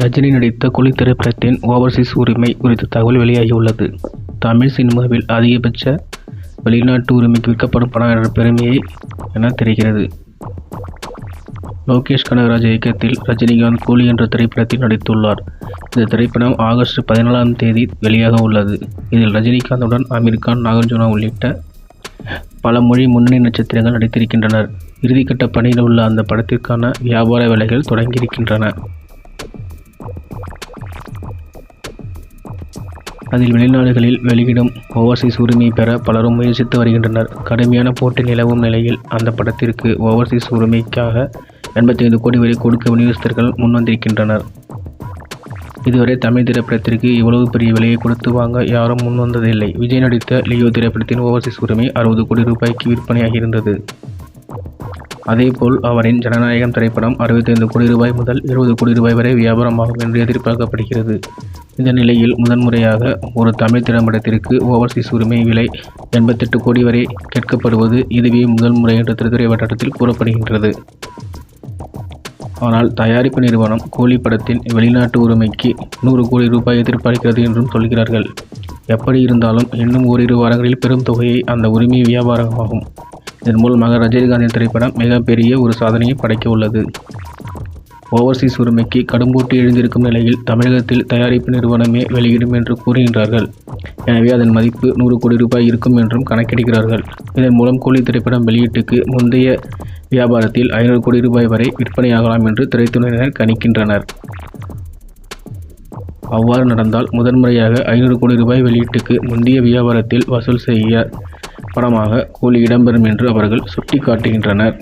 ரஜினி நடித்த கூலி திரைப்படத்தின் ஓவர்சீஸ் உரிமை குறித்த தகவல் வெளியாகியுள்ளது. தமிழ் சினிமாவில் அதிகபட்ச வெளிநாட்டு உரிமைக்கு விற்கப்படும் படம் என்ற பெருமையை என தெரிகிறது. லோகேஷ் கனகராஜ் இயக்கத்தில் ரஜினிகாந்த் கூலி என்ற திரைப்படத்தில் நடித்துள்ளார். இந்த திரைப்படம் ஆகஸ்ட் பதினாலாம் தேதி வெளியாக உள்ளது. இதில் ரஜினிகாந்துடன் அமீர் கான், நாகார்ஜுனா உள்ளிட்ட பல மொழி முன்னணி நட்சத்திரங்கள் நடித்திருக்கின்றனர். இறுதிக்கட்ட பணியில் உள்ள அந்த படத்திற்கான வியாபார வேலைகள் தொடங்கியிருக்கின்றன. அதில் வெளிநாடுகளில் வெளியிடும் ஓவர்சீஸ் உரிமை பெற பலரும் முயற்சித்து வருகின்றனர். கடுமையான போட்டி நிலவும் நிலையில் அந்த படத்திற்கு ஓவர்சீஸ் உரிமைக்காக எண்பத்தைந்து கோடி வரை கொடுக்க விநியோகஸ்தர்கள் முன்வந்திருக்கின்றனர். இதுவரை தமிழ் திரைப்படத்திற்கு இவ்வளவு பெரிய விலையை கொடுத்து வாங்க யாரும் முன்வந்ததில்லை. விஜய் நடித்த லியோ திரைப்படத்தின் ஓவர்சீஸ் உரிமை அறுபது கோடி ரூபாய்க்கு விற்பனையாகியிருந்தது. அதேபோல் அவரின் ஜனநாயகம் திரைப்படம் அறுபத்தைந்து கோடி ரூபாய் முதல் இருபது கோடி ரூபாய் வரை வியாபாரமாகும் என்று எதிர்பார்க்கப்படுகிறது. இந்த நிலையில் முதன்முறையாக ஒரு தமிழ் திரைப்படத்திற்கு ஓவர்சீஸ் உரிமை விலை எண்பத்தெட்டு கோடி வரை கேட்கப்படுவது இதுவே முதல் முறை என்று திருத்துறை வட்டாரத்தில் கூறப்படுகின்றது. ஆனால் தயாரிப்பு நிறுவனம் கூலி படத்தின் வெளிநாட்டு உரிமைக்கு நூறு கோடி ரூபாய் எதிர்பார்க்கிறது என்றும் சொல்கிறார்கள். எப்படி இருந்தாலும் இன்னும் ஓரிரு வாரங்களில் பெரும் தொகையை அந்த உரிமை வியாபாரமாகும். இதன் மூலமாக ரஜினிகாந்தின் திரைப்படம் மிகப்பெரிய ஒரு சாதனையை படைக்க உள்ளது. ஓவர்சீஸ் உரிமைக்கு கடும் போட்டி எழுந்திருக்கும் நிலையில் தமிழகத்தில் தயாரிப்பு நிறுவனமே வெளியிடும் என்று கூறுகின்றார்கள். எனவே அதன் மதிப்பு நூறு கோடி ரூபாய் இருக்கும் என்றும் கணக்கெடுக்கிறார்கள் இதன் மூலம் கூலி திரைப்படம் வெளியீட்டுக்கு முந்தைய வியாபாரத்தில் ஐநூறு கோடி ரூபாய் வரை விற்பனையாகலாம் என்று திரைத்துறையினர் கணிக்கின்றனர். அவ்வாறு நடந்தால் முதன்முறையாக ஐநூறு கோடி ரூபாய் வெளியீட்டுக்கு முந்தைய வியாபாரத்தில் வசூல் செய்ய படமாக கூலி இடம்பெறும் என்று அவர்கள் சுட்டிக்காட்டுகின்றனர்.